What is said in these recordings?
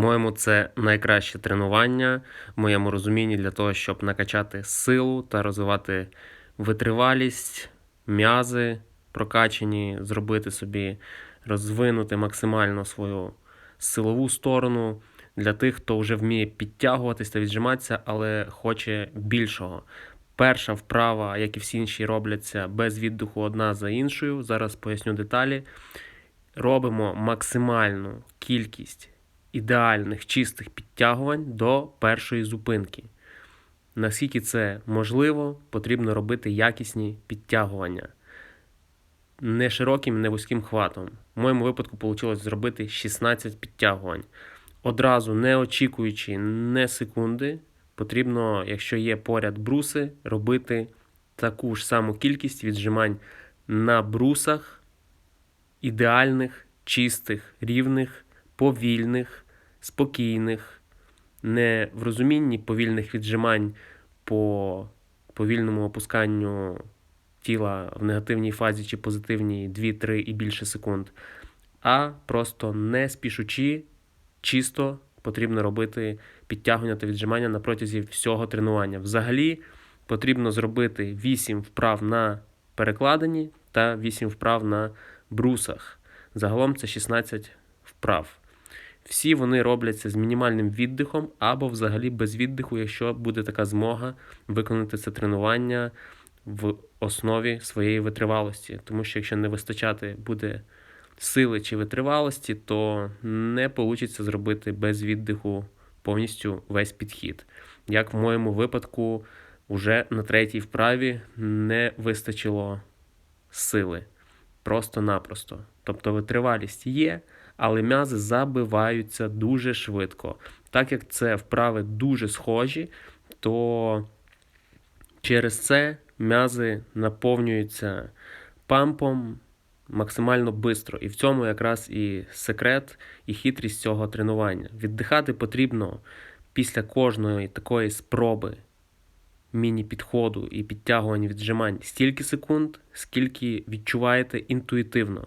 По-моєму, це найкраще тренування в моєму розумінні для того, щоб накачати силу та розвивати витривалість, м'язи прокачані, зробити собі, розвинути максимально свою силову сторону для тих, хто вже вміє підтягуватись та віджиматися, але хоче більшого. Перша вправа, як і всі інші, робляться без віддиху одна за іншою. Зараз поясню деталі. Робимо максимальну кількість ідеальних чистих підтягувань до першої зупинки. Наскільки це можливо, потрібно робити якісні підтягування. Не широким, не вузьким хватом. В моєму випадку вийшло зробити 16 підтягувань. Одразу не очікуючи не секунди, потрібно, якщо є поряд бруси, робити таку ж саму кількість віджимань на брусах ідеальних, чистих, рівних, повільних, спокійних, не в розумінні повільних віджимань по повільному опусканню тіла в негативній фазі чи позитивній 2-3 і більше секунд, а просто не спішучи, чисто потрібно робити підтягування та віджимання на протязі всього тренування. Взагалі потрібно зробити 8 вправ на перекладині та 8 вправ на брусах. Загалом це 16 вправ. Всі вони робляться з мінімальним віддихом або взагалі без віддиху, якщо буде така змога виконати це тренування в основі своєї витривалості. Тому що якщо не вистачати буде сили чи витривалості, то не вийде зробити без віддиху повністю весь підхід. Як в моєму випадку, вже на третій вправі не вистачило сили. Просто-напросто. Тобто витривалість є, але м'язи забиваються дуже швидко. Так як це вправи дуже схожі, то через це м'язи наповнюються пампом максимально швидко. І в цьому якраз і секрет, і хитрість цього тренування. Віддихати потрібно після кожної такої спроби міні-підходу і підтягування віджимань стільки секунд, скільки відчуваєте інтуїтивно.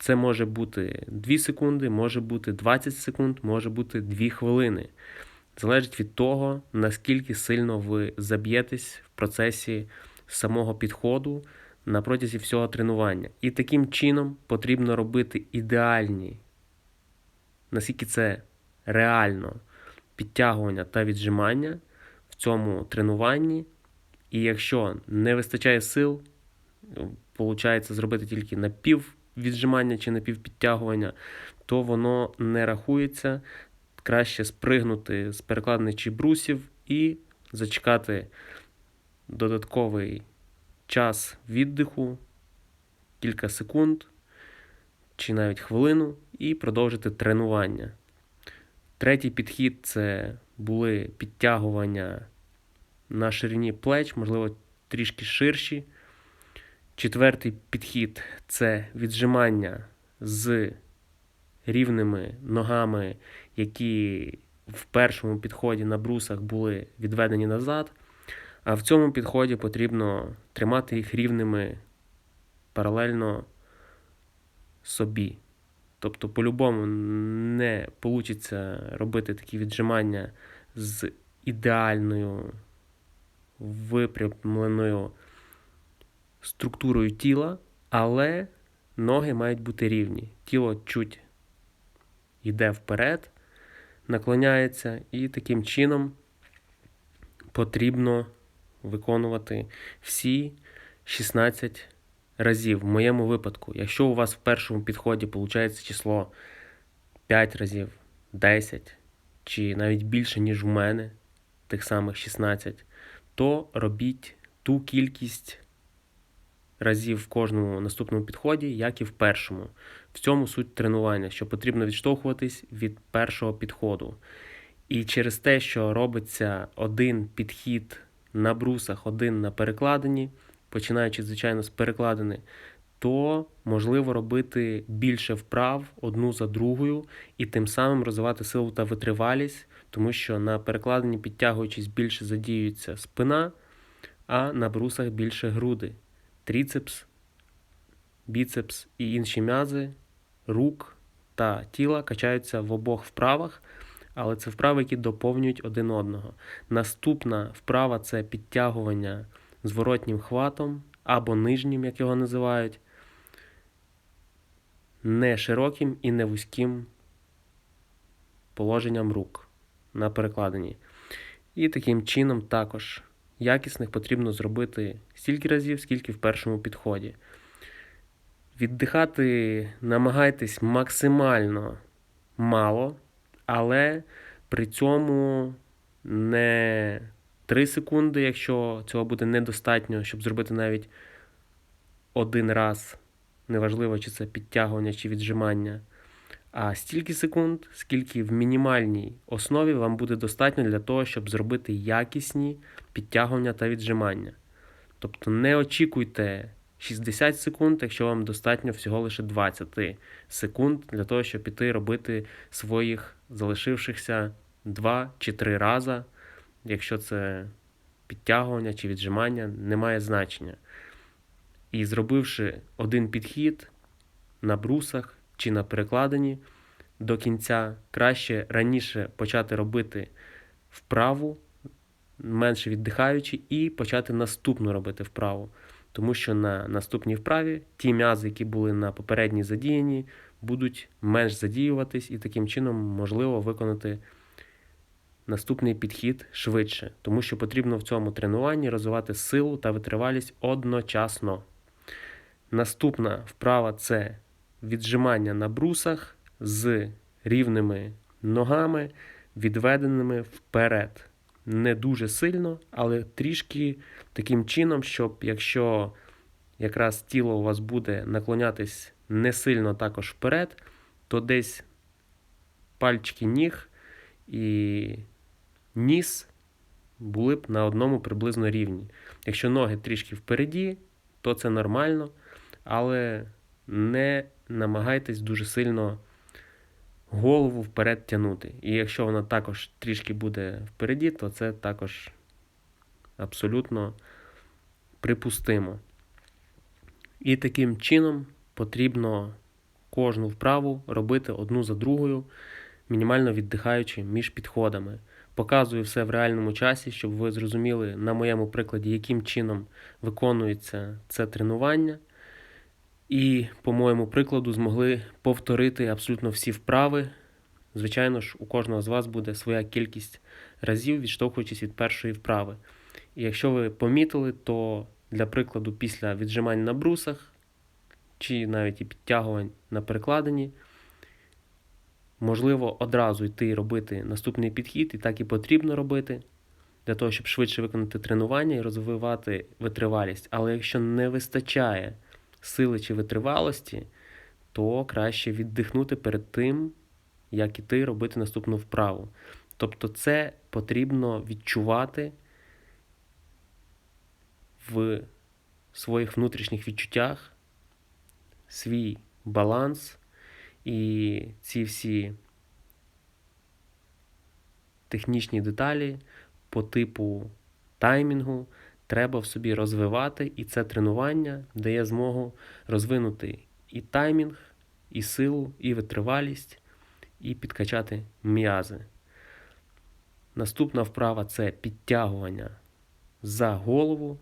Це може бути 2 секунди, може бути 20 секунд, може бути 2 хвилини. Залежить від того, наскільки сильно ви заб'єтесь в процесі самого підходу на протязі всього тренування. І таким чином потрібно робити ідеальні, наскільки це реально підтягування та віджимання в цьому тренуванні. І якщо не вистачає сил, виходить зробити тільки на пів віджимання чи напівпідтягування, то воно не рахується. Краще спригнути з перекладних брусів і зачекати додатковий час віддиху, кілька секунд чи навіть хвилину, і продовжити тренування. Третій підхід це були підтягування на ширині плеч, можливо, трішки ширші. Четвертий підхід це віджимання з рівними ногами, які в першому підході на брусах були відведені назад. А в цьому підході потрібно тримати їх рівними паралельно собі. Тобто, по-любому не вийде робити такі віджимання з ідеальною випрямленою структурою тіла, але ноги мають бути рівні. Тіло чуть йде вперед, наклоняється, і таким чином потрібно виконувати всі 16 разів. В моєму випадку, якщо у вас в першому підході виходить число 5 разів, 10 чи навіть більше, ніж в мене, тих самих 16, то робіть ту кількість разів в кожному наступному підході, як і в першому. В цьому суть тренування, що потрібно відштовхуватись від першого підходу. І через те, що робиться один підхід на брусах, один на перекладині, починаючи, звичайно, з перекладини, то можливо робити більше вправ одну за другою і тим самим розвивати силу та витривалість, тому що на перекладині, підтягуючись, більше задіюється спина, а на брусах більше груди тріцепс, біцепс і інші м'язи, рук та тіла качаються в обох вправах, але це вправи, які доповнюють один одного. Наступна вправа це підтягування зворотнім хватом або нижнім, як його називають, не широким і не вузьким положенням рук на перекладині. І таким чином також якісних потрібно зробити стільки разів, скільки в першому підході. Віддихати намагайтесь максимально мало, але при цьому не 3 секунди, якщо цього буде недостатньо, щоб зробити навіть один раз, неважливо, чи це підтягування чи віджимання. А стільки секунд, скільки в мінімальній основі вам буде достатньо для того, щоб зробити якісні підтягування та віджимання. Тобто не очікуйте 60 секунд, якщо вам достатньо всього лише 20 секунд для того, щоб піти робити своїх залишившихся 2 чи 3 рази, якщо це підтягування чи віджимання, не має значення. І зробивши один підхід на брусах чи на перекладині до кінця, краще раніше почати робити вправу, менше віддихаючи, і почати наступну робити вправу. Тому що на наступній вправі ті м'язи, які були на попередній задіяні, будуть менш задіюватись, і таким чином можливо виконати наступний підхід швидше, тому що потрібно в цьому тренуванні розвивати силу та витривалість одночасно. Наступна вправа це віджимання на брусах з рівними ногами, відведеними вперед. Не дуже сильно, але трішки таким чином, щоб якщо якраз тіло у вас буде наклонятись не сильно також вперед, то десь пальчики ніг і ніс були б на одному приблизно рівні. Якщо ноги трішки впереді, то це нормально, але не намагайтесь дуже сильно голову вперед тягнути. І якщо вона також трішки буде впереді, то це також абсолютно припустимо. І таким чином потрібно кожну вправу робити одну за другою, мінімально віддихаючи між підходами. Показую все в реальному часі, щоб ви зрозуміли на моєму прикладі, яким чином виконується це тренування. І, по моєму прикладу, змогли повторити абсолютно всі вправи. Звичайно ж, у кожного з вас буде своя кількість разів, відштовхуючись від першої вправи. І якщо ви помітили, то для прикладу, після віджимань на брусах, чи навіть і підтягувань на перекладині, можливо одразу йти робити наступний підхід, і так і потрібно робити, для того, щоб швидше виконати тренування і розвивати витривалість. Але якщо не вистачає сили чи витривалості, то краще віддихнути перед тим, як іти робити наступну вправу. Тобто, це потрібно відчувати в своїх внутрішніх відчуттях свій баланс і ці всі технічні деталі по типу таймінгу треба в собі розвивати, і це тренування дає змогу розвинути і таймінг, і силу, і витривалість, і підкачати м'язи. Наступна вправа це підтягування за голову.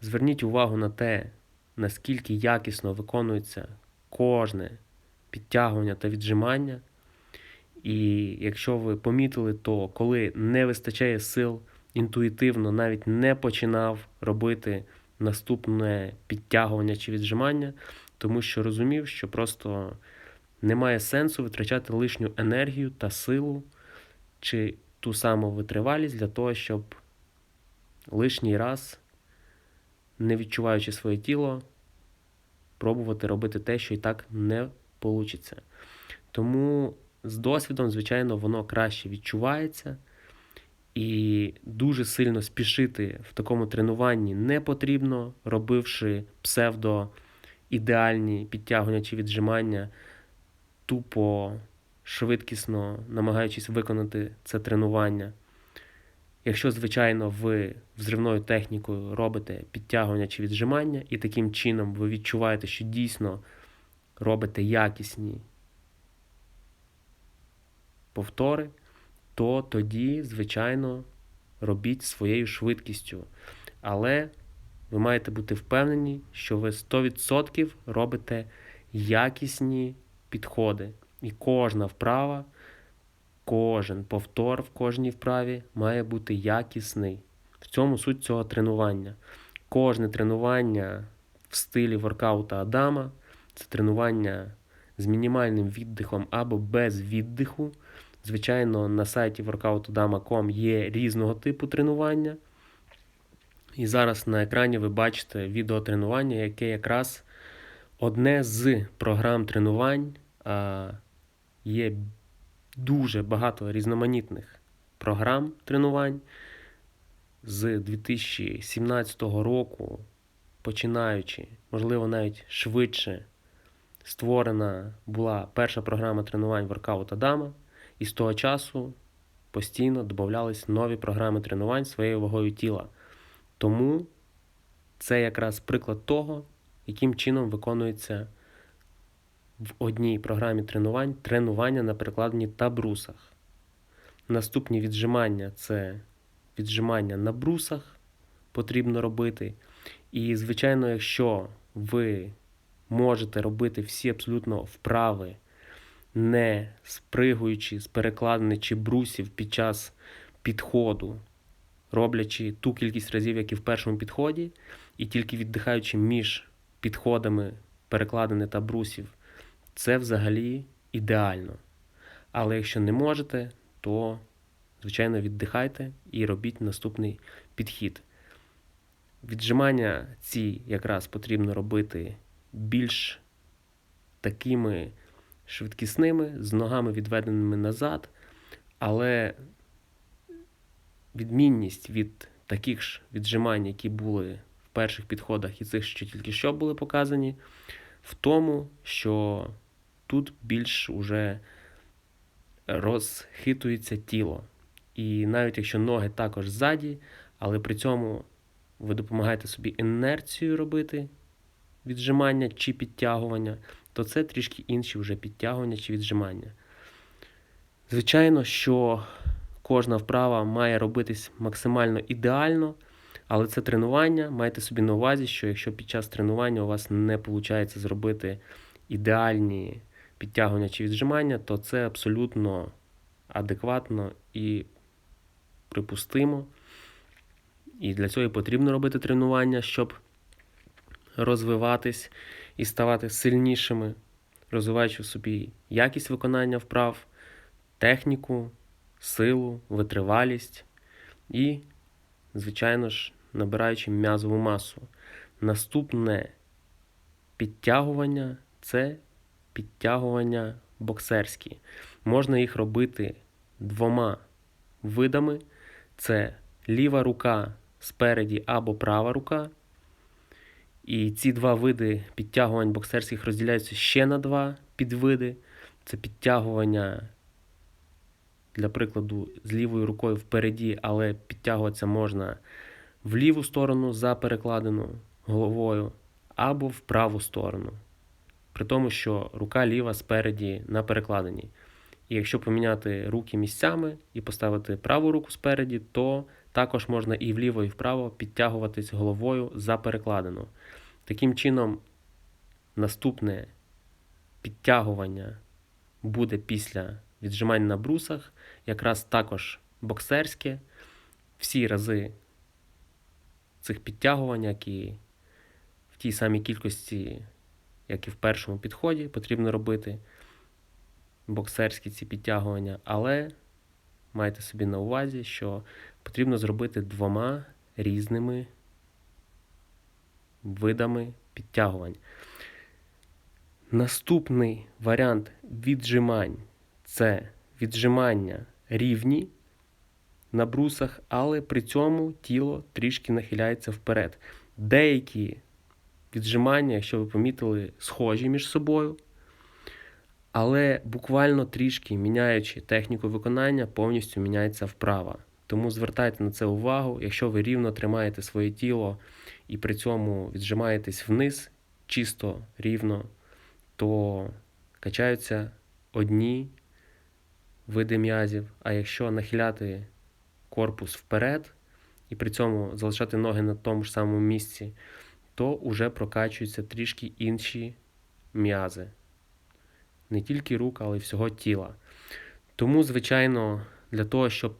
Зверніть увагу на те, наскільки якісно виконується кожне підтягування та віджимання. І якщо ви помітили, то коли не вистачає сил, інтуїтивно навіть не починав робити наступне підтягування чи віджимання, тому що розумів, що просто немає сенсу витрачати лишню енергію та силу чи ту саму витривалість для того, щоб лишній раз, не відчуваючи своє тіло, пробувати робити те, що і так не вийде. Тому з досвідом, звичайно, воно краще відчувається. І дуже сильно спішити в такому тренуванні не потрібно, робивши псевдо ідеальні підтягування чи віджимання, тупо швидкісно намагаючись виконати це тренування. Якщо, звичайно, ви взривною технікою робите підтягування чи віджимання, і таким чином ви відчуваєте, що дійсно робите якісні повтори, то тоді, звичайно, робіть своєю швидкістю. Але ви маєте бути впевнені, що ви 100% робите якісні підходи. І кожна вправа, кожен повтор в кожній вправі має бути якісний. В цьому суть цього тренування. Кожне тренування в стилі воркаута Адама це тренування з мінімальним віддихом або без віддиху. Звичайно, на сайті workoutodama.com є різного типу тренування. І зараз на екрані ви бачите відеотренування, яке якраз одне з програм тренувань. Є дуже багато різноманітних програм тренувань. З 2017 року, починаючи, можливо, навіть швидше, створена була перша програма тренувань Workout Adama, і з того часу постійно додавались нові програми тренувань своєю вагою тіла. Тому це якраз приклад того, яким чином виконується в одній програмі тренувань тренування на перекладенні та брусах. Наступні віджимання це віджимання на брусах потрібно робити. І, звичайно, якщо ви можете робити всі абсолютно вправи, не спригуючи з перекладини чи брусів під час підходу, роблячи ту кількість разів, як і в першому підході, і тільки віддихаючи між підходами перекладини та брусів, це взагалі ідеально. Але якщо не можете, то, звичайно, віддихайте і робіть наступний підхід. Віджимання ці якраз потрібно робити більш такими швидкісними, з ногами відведеними назад, але відмінність від таких ж віджимань, які були в перших підходах і цих, що тільки що були показані, в тому, що тут більш уже розхитується тіло. І навіть якщо ноги також ззаді, але при цьому ви допомагаєте собі інерцію робити віджимання чи підтягування, то це трішки інші вже підтягування чи віджимання. Звичайно, що кожна вправа має робитись максимально ідеально, але це тренування. Майте собі на увазі, що якщо під час тренування у вас не виходить зробити ідеальні підтягування чи віджимання, то це абсолютно адекватно і припустимо. І для цього і потрібно робити тренування, щоб розвиватись і ставати сильнішими, розвиваючи в собі якість виконання вправ, техніку, силу, витривалість і, звичайно ж, набираючи м'язову масу. Наступне підтягування це підтягування боксерські. Можна їх робити двома видами: це ліва рука спереді або права рука. І ці два види підтягувань боксерських розділяються ще на два підвиди. Це підтягування, для прикладу, з лівою рукою впереді, але підтягуватися можна в ліву сторону за перекладину головою, або в праву сторону. При тому, що рука ліва спереді на перекладині. І якщо поміняти руки місцями і поставити праву руку спереді, то також можна і вліво, і вправо підтягуватись головою за перекладину. Таким чином, наступне підтягування буде після віджимань на брусах, якраз також боксерське. Всі рази цих підтягувань, як і в тій самій кількості, як і в першому підході, потрібно робити боксерські ці підтягування, але майте собі на увазі, що потрібно зробити двома різними видами підтягувань. Наступний варіант віджимань це віджимання рівні на брусах, але при цьому тіло трішки нахиляється вперед. Деякі віджимання, якщо ви помітили, схожі між собою. Але буквально трішки міняючи техніку виконання, повністю міняється вправа. Тому звертайте на це увагу, якщо ви рівно тримаєте своє тіло і при цьому віджимаєтесь вниз чисто рівно, то качаються одні види м'язів. А якщо нахиляти корпус вперед і при цьому залишати ноги на тому ж самому місці, то вже прокачуються трішки інші м'язи. Не тільки рук, але й всього тіла. Тому, звичайно, для того, щоб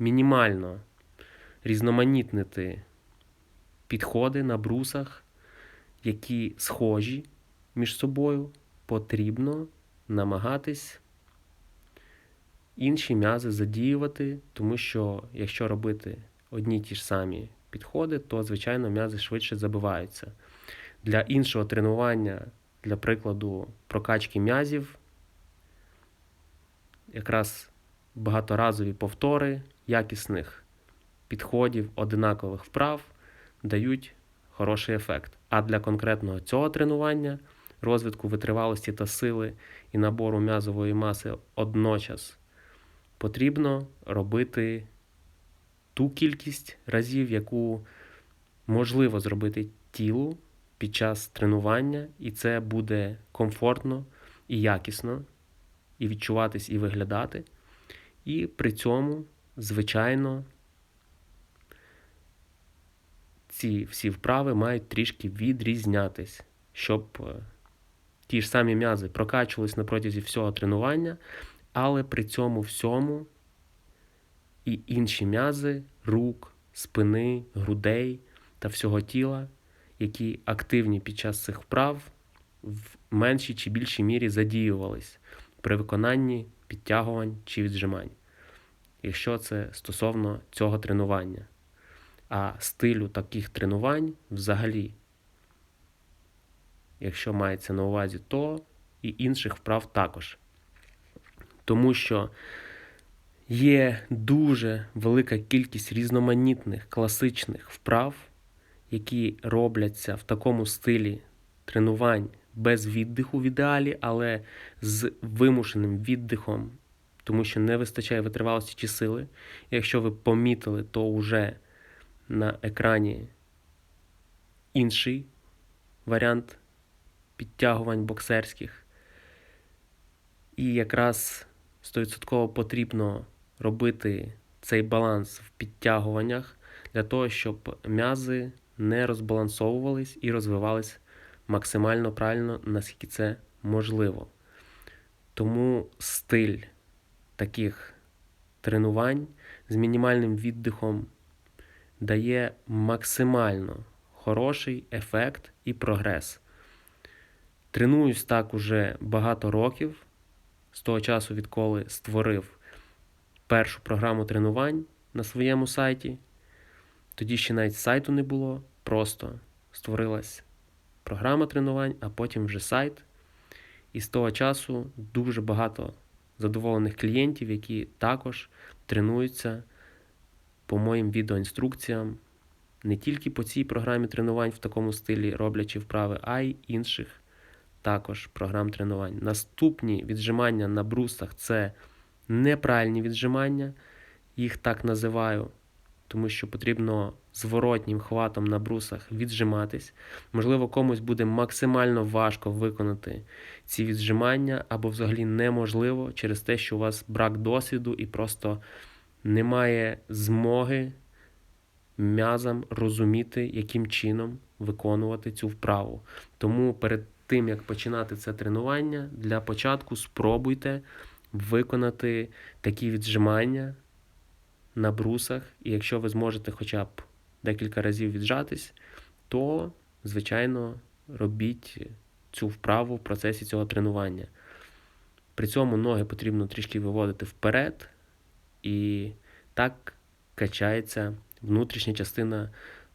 мінімально різноманітнити підходи на брусах, які схожі між собою, потрібно намагатись інші м'язи задіювати, тому що якщо робити одні ті ж самі підходи, то, звичайно, м'язи швидше забиваються. Для іншого тренування, для прикладу, прокачки м'язів, якраз багаторазові повтори якісних підходів, одинакових вправ дають хороший ефект. А для конкретного цього тренування, розвитку витривалості та сили і набору м'язової маси одночас потрібно робити ту кількість разів, яку можливо зробити тілу під час тренування, і це буде комфортно і якісно, і відчуватись, і виглядати. І при цьому, звичайно, ці всі вправи мають трішки відрізнятись, щоб е, ті ж самі м'язи прокачувались на протязі всього тренування, але при цьому всьому і інші м'язи рук, спини, грудей та всього тіла, які активні під час цих вправ, в меншій чи більшій мірі задіювались при виконанні підтягувань чи віджимань, якщо це стосовно цього тренування. А стилю таких тренувань взагалі, якщо мається на увазі, то і інших вправ також. Тому що є дуже велика кількість різноманітних класичних вправ, які робляться в такому стилі тренувань без віддиху в ідеалі, але з вимушеним віддихом, тому що не вистачає витривалості чи сили. Якщо ви помітили, то вже на екрані інший варіант підтягувань боксерських. І якраз 100% потрібно робити цей баланс в підтягуваннях для того, щоб м'язи не розбалансовувались і розвивались максимально правильно, наскільки це можливо. Тому стиль таких тренувань з мінімальним віддихом дає максимально хороший ефект і прогрес. Тренуюсь так уже багато років, з того часу, відколи створив першу програму тренувань на своєму сайті. Тоді ще навіть сайту не було, просто створилась програма тренувань, а потім вже сайт. І з того часу дуже багато задоволених клієнтів, які також тренуються по моїм відеоінструкціям, не тільки по цій програмі тренувань в такому стилі роблячи вправи, а й інших також програм тренувань. Наступні віджимання на брусах це неправильні віджимання, їх так називаю, тому що потрібно зворотнім хватом на брусах віджиматись. Можливо, комусь буде максимально важко виконати ці віджимання, або взагалі неможливо через те, що у вас брак досвіду і просто немає змоги м'язам розуміти, яким чином виконувати цю вправу. Тому перед тим, як починати це тренування, для початку спробуйте виконати такі віджимання на брусах, і якщо ви зможете хоча б декілька разів віджатись, то, звичайно, робіть цю вправу в процесі цього тренування. При цьому ноги потрібно трішки виводити вперед, і так качається внутрішня частина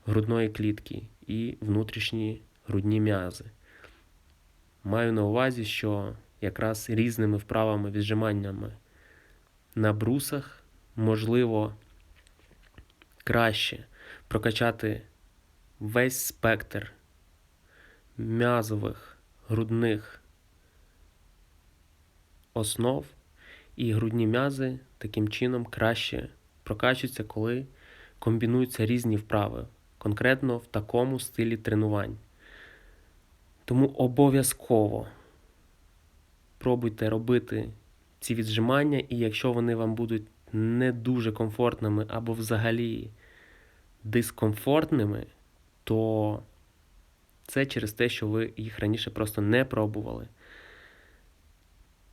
грудної клітки і внутрішні грудні м'язи. Маю на увазі, що якраз різними вправами, віджиманнями на брусах можливо краще прокачати весь спектр м'язових грудних основ, і грудні м'язи таким чином краще прокачуються, коли комбінуються різні вправи, конкретно в такому стилі тренувань. Тому обов'язково пробуйте робити ці віджимання, і якщо вони вам будуть не дуже комфортними або взагалі дискомфортними, то це через те, що ви їх раніше просто не пробували.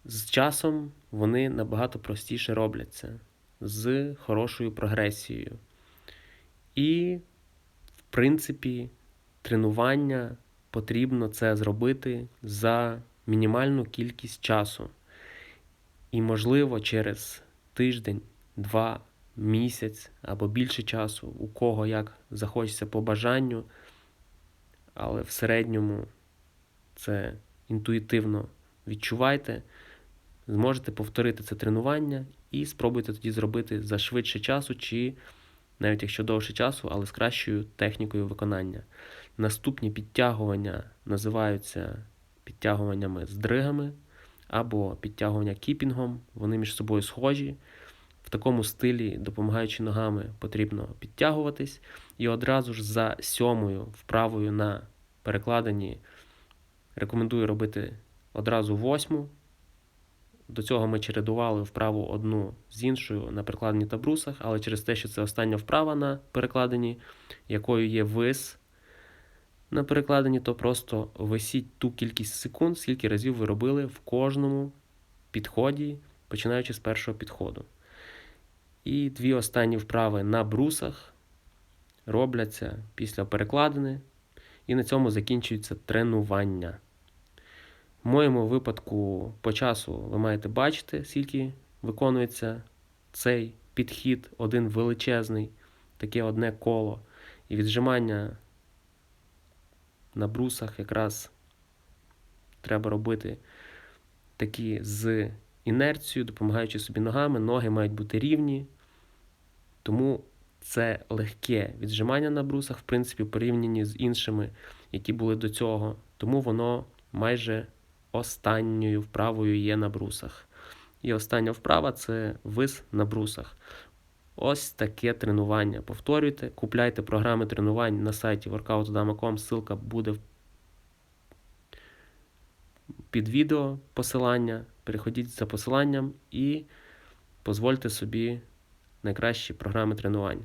З часом вони набагато простіше робляться з хорошою прогресією. І, в принципі, тренування потрібно це зробити за мінімальну кількість часу. І, можливо, через тиждень, два, місяць або більше часу, у кого як захочеться по бажанню, але в середньому це інтуїтивно відчувайте, зможете повторити це тренування і спробуйте тоді зробити за швидше часу, чи навіть якщо довше часу, але з кращою технікою виконання. Наступні підтягування називаються підтягуваннями з дригами або підтягування кіпінгом. Вони між собою схожі. Такому стилі, допомагаючи ногами, потрібно підтягуватись. І одразу ж за сьомою вправою на перекладенні рекомендую робити одразу восьму. До цього ми чередували вправу одну з іншою на перекладенні та брусах, але через те, що це остання вправа на перекладенні, якою є вис на перекладенні, то просто висіть ту кількість секунд, скільки разів ви робили в кожному підході, починаючи з першого підходу. І дві останні вправи на брусах робляться після перекладини, і на цьому закінчується тренування. В моєму випадку по часу ви маєте бачити, скільки виконується цей підхід, один величезний, таке одне коло. І віджимання на брусах якраз треба робити такі з інерцією, допомагаючи собі ногами. Ноги мають бути рівні. Тому це легке віджимання на брусах, в принципі, порівняні з іншими, які були до цього. Тому воно майже останньою вправою є на брусах. І остання вправа це вис на брусах. Ось таке тренування. Повторюйте, купляйте програми тренувань на сайті workout.com, ссылка буде під відео посилання. Переходіть за посиланням і дозвольте собі найкращі програми тренувань.